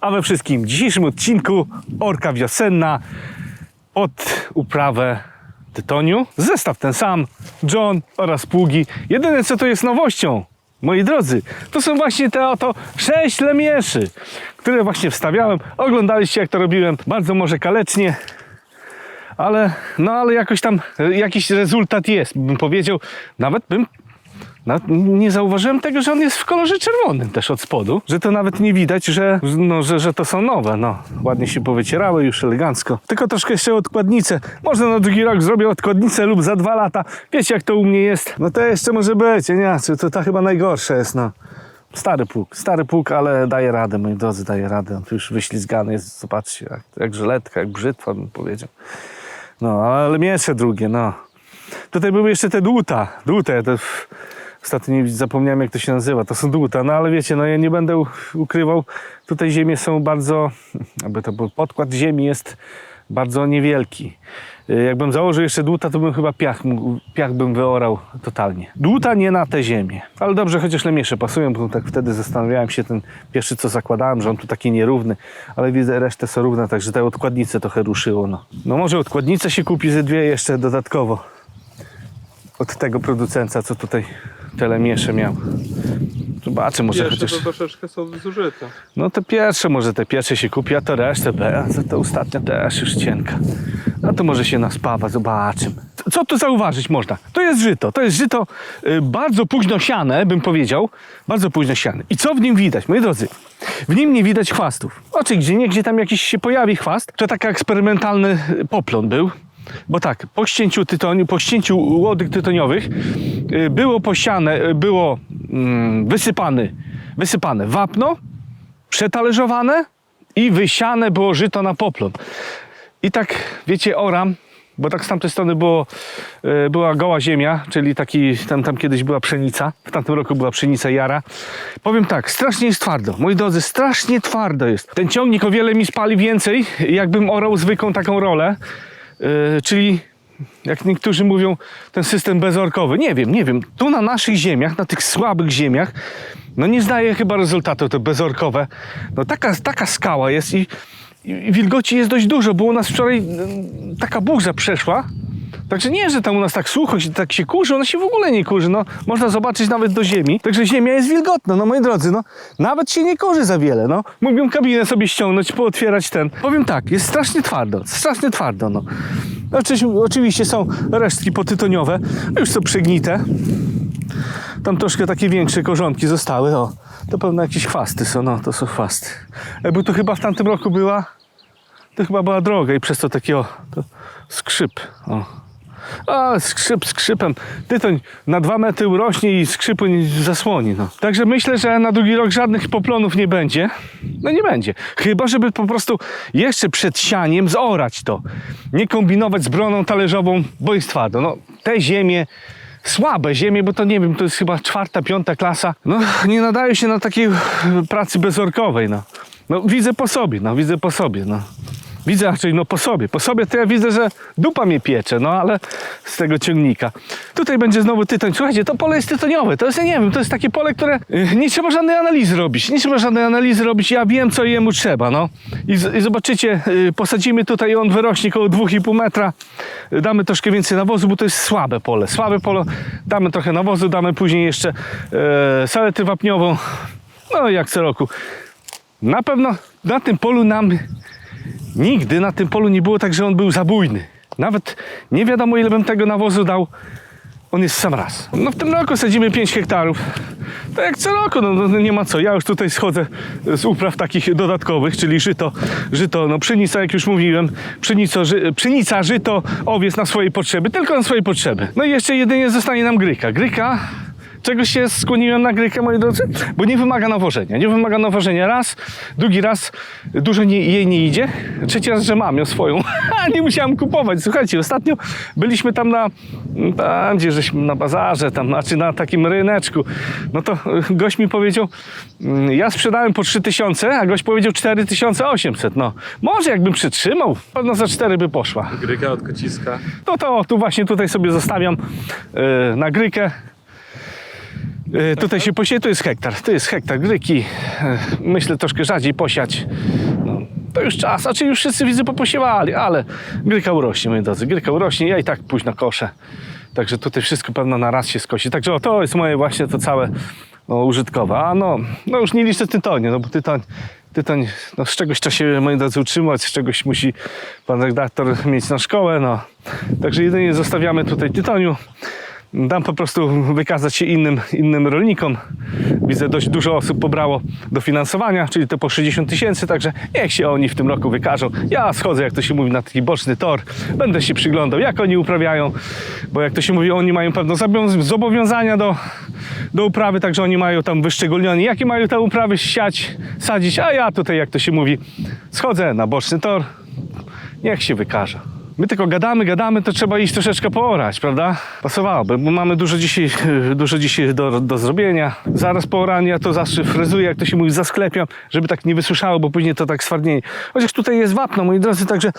A we wszystkim dzisiejszym odcinku orka wiosenna pod uprawę tytoniu. Zestaw ten sam, John oraz pługi. Jedyne co to jest nowością, moi drodzy, to są właśnie te oto sześć lemieszy, które właśnie wstawiałem. Oglądaliście jak to robiłem, bardzo może kalecznie, ale no ale jakoś tam e, jakiś rezultat jest, bym powiedział. Nawet bym nawet nie zauważyłem tego, że on jest w kolorze czerwonym też od spodu, że to nawet nie widać, że, no, że, że to są nowe. No, ładnie się powycierały już elegancko. Tylko troszkę jeszcze odkładnicę. Może na drugi rok zrobię odkładnicę lub za dwa lata. Wiecie jak to u mnie jest. No to jeszcze może być, nie? To ta chyba najgorsza jest, no. Stary pług, stary pług, ale daje radę, moi drodzy, daje radę. On tu już wyślizgany jest, zobaczcie, jak, jak żyletka, jak brzytwa, bym powiedział. No, ale miecze drugie, no. Tutaj były jeszcze te dłuta, dłute, to w- ostatnio zapomniałem jak to się nazywa, to są dłuta, no ale wiecie, no ja nie będę ukrywał, tutaj ziemie są bardzo, aby to był podkład ziemi jest bardzo niewielki. Y, Jakbym założył jeszcze dłuta, to bym chyba piach, piach bym wyorał totalnie. Dłuta nie na te ziemię. Ale dobrze, chociaż lemiesze pasują, bo tak wtedy zastanawiałem się, ten pierwszy co zakładałem, że on tu taki nierówny, ale widzę resztę są równe, także te odkładnice trochę ruszyło. No, no może odkładnice się kupi ze dwie jeszcze dodatkowo od tego producenta, co tutaj tyle miesze miał. Zobaczę, może Jeszcze chociaż... to troszeczkę są zużyte. No te pierwsze, może te pierwsze się kupi, a to resztę, be, a to, ostatnia też już cienka. A to może się naspawa, zobaczymy. Co tu zauważyć można? To jest żyto, to jest żyto y, bardzo późno siane, bym powiedział, bardzo późno siane. I co w nim widać, moi drodzy? W nim nie widać chwastów. Oczy gdzie nie, gdzie tam jakiś się pojawi chwast, to taki eksperymentalny poplon był. Bo tak, po ścięciu tytoniu, po ścięciu łodyg tytoniowych y, było posiane, y, było mm, wysypany, wysypane wapno, przetalerzowane i wysiane było żyto na poplon. I tak, wiecie, oram, bo tak z tamtej strony było, e, była goła ziemia, czyli taki, tam, tam kiedyś była pszenica, w tamtym roku była pszenica jara. Powiem tak, strasznie jest twardo, moi drodzy, strasznie twardo jest. Ten ciągnik o wiele mi spali więcej, jakbym orał zwykłą taką rolę, czyli jak niektórzy mówią, ten system bezorkowy. Nie wiem, nie wiem. Tu na naszych ziemiach, na tych słabych ziemiach, no nie zdaje chyba rezultatu to bezorkowe. No taka, taka skała jest i, i wilgoci jest dość dużo, u nas wczoraj mm, taka burza przeszła. Także nie, że tam u nas tak sucho, się- tak się kurzy, ona się w ogóle nie kurzy, no. Można zobaczyć nawet do ziemi. Także ziemia jest wilgotna, no moi drodzy, no. Nawet się nie kurzy za wiele, no. Mógłbym kabinę sobie ściągnąć, pootwierać ten. Powiem tak, jest strasznie twardo, strasznie twardo, no. Oczywiście, są resztki potytoniowe, już są przegnite. Tam troszkę takie większe korzonki zostały, o. To pewno jakieś chwasty są, no, to są chwasty. Jakby to chyba w tamtym roku była, to chyba była droga i przez to taki, o, to skrzyp, o. A, skrzyp skrzypem. Tytoń na dwa metry urośnie i skrzypu zasłoni. No. Także myślę, że na drugi rok żadnych poplonów nie będzie. No nie będzie. Chyba, żeby po prostu jeszcze przed sianiem zorać to. Nie kombinować z broną talerzową, bo jest twardo. No, te ziemie, słabe ziemie, bo to nie wiem, to jest chyba czwarta, piąta klasa. No, nie nadają się na takiej pracy bezorkowej. No. no widzę po sobie, no widzę po sobie. No. Widzę raczej no po sobie. Po sobie to ja widzę, że dupa mnie piecze, no ale z tego ciągnika. Tutaj będzie znowu tytoń. Słuchajcie, to pole jest tytoniowe. To jest, ja nie wiem, to jest takie pole, które y, nie trzeba żadnej analizy robić. Nie trzeba żadnej analizy robić. Ja wiem, co jemu trzeba, no. I, z- i zobaczycie, y, posadzimy tutaj, on wyrośnie około 2,5 metra. Damy troszkę więcej nawozu, bo to jest słabe pole. Słabe pole. Damy trochę nawozu, damy później jeszcze e, saletę wapniową. No jak co roku. Na pewno na tym polu nam Nigdy na tym polu nie było tak, że on był zabójny. Nawet nie wiadomo, ile bym tego nawozu dał. On jest sam raz. No w tym roku sadzimy 5 hektarów. To jak co roku, no, no nie ma co. Ja już tutaj schodzę z upraw takich dodatkowych, czyli żyto, żyto, no pszenica, jak już mówiłem, pszenico, ży, pszenica, żyto, owiec na swoje potrzeby, tylko na swoje potrzeby. No i jeszcze jedynie zostanie nam gryka. Gryka Czego się skłoniłem na grykę, moi drodzy? Bo nie wymaga nawożenia. Nie wymaga nawożenia raz, drugi raz dużo nie, jej nie idzie, trzeci raz, że mam ją swoją. nie musiałem kupować. Słuchajcie, ostatnio byliśmy tam na, tam gdzie żeśmy na bazarze, tam, znaczy na takim ryneczku. No to y, gość mi powiedział, mm, ja sprzedałem po 3000, a gość powiedział 4800. No, może jakbym przytrzymał, pewno za 4 by poszła. Gryka od kociska. No to tu właśnie tutaj sobie zostawiam yy, na grykę. E, Tutaj się posieje, to jest hektar. To jest hektar gryki. E, Myślę troszkę rzadziej posiać. No, to już czas, a czy już wszyscy widzę poposiewali, ale gryka urośnie, moi drodzy. Gryka urośnie, ja i tak późno koszę. Także tutaj wszystko pewno na raz się skosi. Także o, to jest moje właśnie to całe no, użytkowe. A no, no już nie liczę tytonie, no bo tytoń, tytoń no, z czegoś trzeba się, moi drodzy, utrzymać, z czegoś musi pan redaktor mieć na szkołę, no. Także jedynie zostawiamy tutaj tytoniu. Dam po prostu wykazać się innym, innym rolnikom. Widzę, dość dużo osób pobrało dofinansowania, czyli to po 60 tysięcy, także niech się oni w tym roku wykażą. Ja schodzę, jak to się mówi, na taki boczny tor, będę się przyglądał, jak oni uprawiają, bo jak to się mówi, oni mają pewne zobowiąz- zobowiązania do, do uprawy, także oni mają tam wyszczególnione, jakie mają te uprawy siać, sadzić, a ja tutaj, jak to się mówi, schodzę na boczny tor, niech się wykaże. My tylko gadamy, gadamy, to trzeba iść troszeczkę poorać, prawda? Pasowałoby, bo mamy dużo dzisiaj, dużo dzisiaj do, do zrobienia. Zaraz po oraniu ja to zawsze frezuję, jak to się mówi, zasklepiam, żeby tak nie wysuszało, bo później to tak swardnieje. Chociaż tutaj jest wapno, moi drodzy, także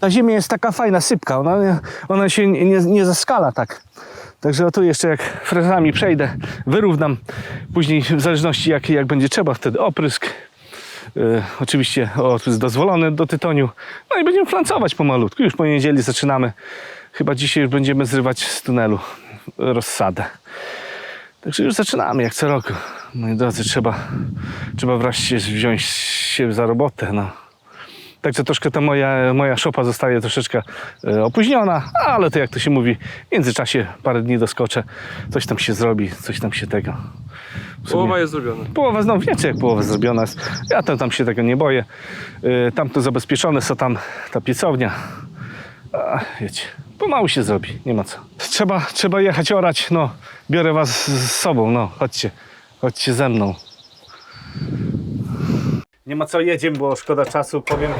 ta ziemia jest taka fajna, sypka, ona, ona się nie, nie, nie zaskala tak. Także o tu jeszcze jak frezami przejdę, wyrównam. Później w zależności jak, jak będzie trzeba, wtedy oprysk. E, oczywiście oprysk dozwolony do tytoniu. No i będziemy flancować pomalutku. Już po niedzieli zaczynamy. Chyba dzisiaj już będziemy zrywać z tunelu rozsadę. Także już zaczynamy jak co roku. Moi drodzy, trzeba, trzeba wreszcie wziąć się za robotę. No. Także troszkę ta moja, moja szopa zostaje troszeczkę e, opóźniona, ale to jak to się mówi, w międzyczasie parę dni doskoczę, coś tam się zrobi, coś tam się tego. Połowa jest zrobiona. Połowa, no wiecie jak połowa zrobiona jest. Ja tam, tam się tego nie boję. Yy, tam to zabezpieczone, co tam ta piecownia. A, wiecie, pomału się zrobi, nie ma co. Trzeba, trzeba jechać orać, no. Biorę was z sobą, no. Chodźcie, chodźcie ze mną. Nie ma co jedziemy, bo szkoda czasu, powiem,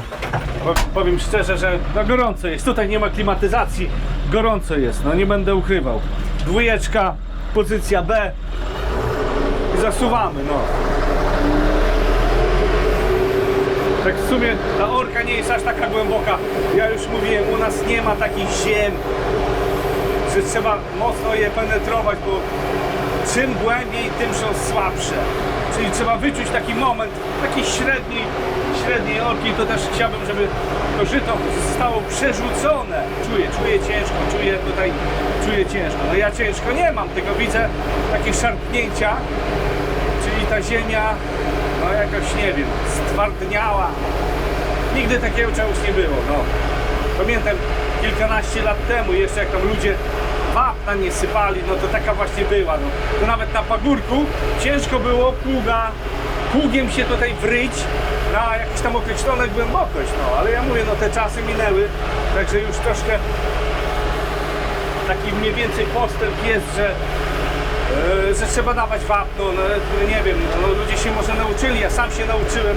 po- powiem szczerze, że no gorąco jest. Tutaj nie ma klimatyzacji, gorąco jest, no nie będę ukrywał. Dwójeczka, pozycja B, i zasuwamy, no. Tak w sumie ta orka nie jest aż taka głęboka. Ja już mówiłem, u nas nie ma takich ziem, że trzeba mocno je penetrować, bo czym głębiej, tym są słabsze. Czyli trzeba wyczuć taki moment, takiej średniej, średniej orki, to też chciałbym, żeby to żyto zostało przerzucone. Czuję, czuję ciężko, czuję tutaj, czuję ciężko. No ja ciężko nie mam, tylko widzę takie szarpnięcia, czyli ta ziemia, no jakoś nie wiem, stwardniała. Nigdy takiego czegoś nie było, no. Pamiętam kilkanaście lat temu, jeszcze jak tam ludzie wapna nie sypali, no to taka właśnie była. No. To nawet na pagórku ciężko było pługa, pługiem się tutaj wryć na jakąś tam określoną głębokość, no. Ale ja mówię, no te czasy minęły, także już troszkę taki mniej więcej postęp jest, że E, że trzeba dawać wapno, no, nie wiem, no, ludzie się może nauczyli, ja sam się nauczyłem,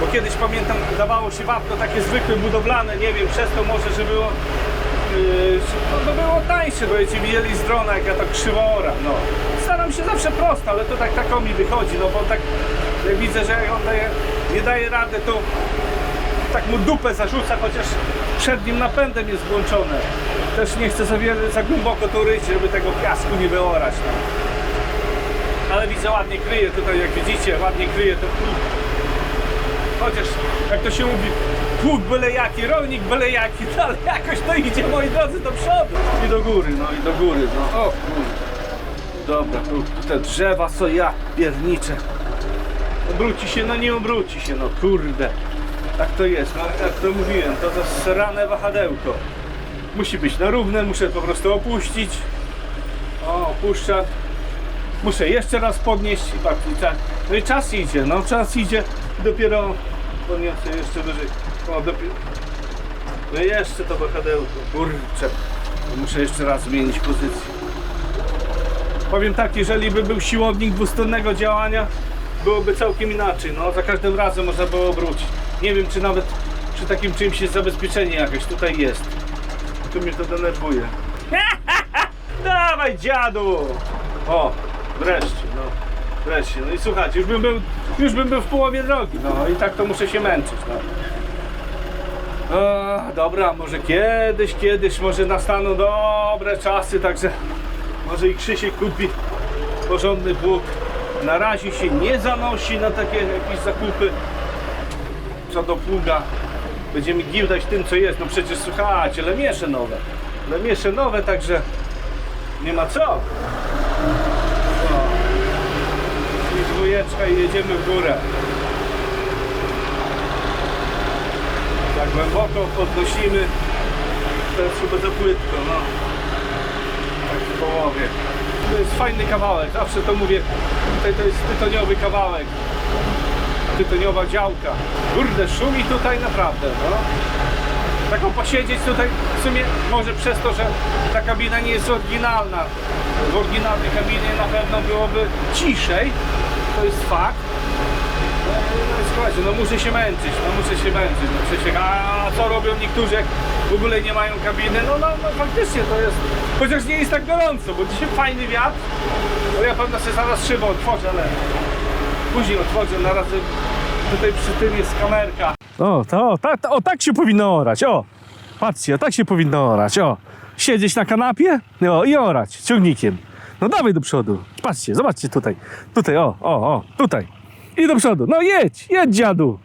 bo kiedyś pamiętam, dawało się wapno takie zwykłe, budowlane, nie wiem, przez to może, że było, no, no było tańsze, bo ci widzieli z drona, jak ja tak krzywo oram, no. Staram się zawsze prosto, ale to tak taką mi wychodzi, no bo tak jak widzę, że jak on daje, nie daje rady, to tak mu dupę zarzuca, chociaż przednim napędem jest włączone. Też nie chcę za, wiele, za głęboko to ryć, żeby tego piasku nie wyorać. No. Ale widzę, ładnie kryje tutaj, jak widzicie, ładnie kryje pług. Chociaż, jak to się mówi, pług byle jaki, rolnik byle jaki, no, ale jakoś to idzie, moi drodzy, do przodu. I do góry, no i do góry, no. O kurde. Dobra, tu te drzewa, co ja pierniczę. Obróci się, no nie obróci się, no kurde. Tak to jest, no jak to mówiłem, to to srane wahadełko. Musi być na równe, muszę po prostu opuścić. O, opuszczam. Muszę jeszcze raz podnieść i patrzeć. czas- No i czas idzie, no czas idzie. Dopiero podniosę jeszcze wyżej. O, dopiero. No i jeszcze to wahadełko, kurczę. Muszę jeszcze raz zmienić pozycję. Powiem tak, jeżeli by był siłownik dwustronnego działania, byłoby całkiem inaczej. No, za każdym razem można było obrócić. Nie wiem, czy nawet przy takim czymś jest zabezpieczenie jakieś. Tutaj jest. Tu mnie to denerwuje. Dawaj, dziadu! O, wreszcie, no. Wreszcie. No i słuchajcie, już bym był, już bym był w połowie drogi. No i tak to muszę się męczyć. No. Dobra, może kiedyś, kiedyś, może nastaną dobre czasy, także może i Krzysiek kupi porządny pług. Na razie się nie zanosi na takie jakieś zakupy. Co do pługa, będziemy gildać tym, co jest. No przecież słuchajcie, lemiesze nowe. Lemiesze nowe, także nie ma co. No. I dwójeczka i jedziemy w górę. Tak głęboko podnosimy. Jest chyba za płytko, no. Tak w połowie. To jest fajny kawałek, zawsze to mówię. Tutaj to jest tytoniowy kawałek. Tytoniowa działka. Kurde, szumi tutaj naprawdę, no. Taką posiedzieć tutaj w sumie może przez to, że ta kabina nie jest oryginalna. W oryginalnej kabinie na pewno byłoby ciszej. To jest fakt. No, no słuchajcie, no muszę się męczyć, no muszę się męczyć. No przecież, a co robią niektórzy, jak w ogóle nie mają kabiny? No, no, no faktycznie to jest, chociaż nie jest tak gorąco, bo dzisiaj fajny wiatr. No ja pewno sobie zaraz szybę otworzę, ale później otworzę, na razie tutaj przy tym jest kamerka. O, to, tak, o, tak się powinno orać, o. Patrzcie, o, tak się powinno orać, o. Siedzieć na kanapie o, i orać ciągnikiem. No dawaj do przodu. Patrzcie, zobaczcie tutaj. Tutaj, o, o, o, tutaj. I do przodu. No jedź, jedź dziadu.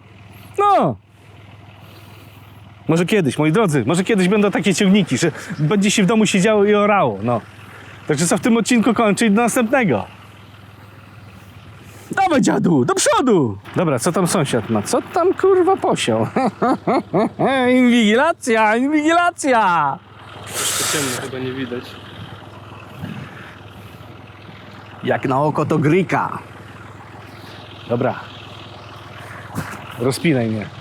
No. Może kiedyś, moi drodzy, może kiedyś będą takie ciągniki, że będzie się w domu siedziało i orało, no. Także co w tym odcinku kończy i do następnego. Dawaj dziadu, do przodu! Dobra, co tam sąsiad ma? Co tam kurwa posiał? inwigilacja, inwigilacja! To ciemno, chyba nie widać. Jak na oko to gryka. Dobra. Rozpinaj mnie.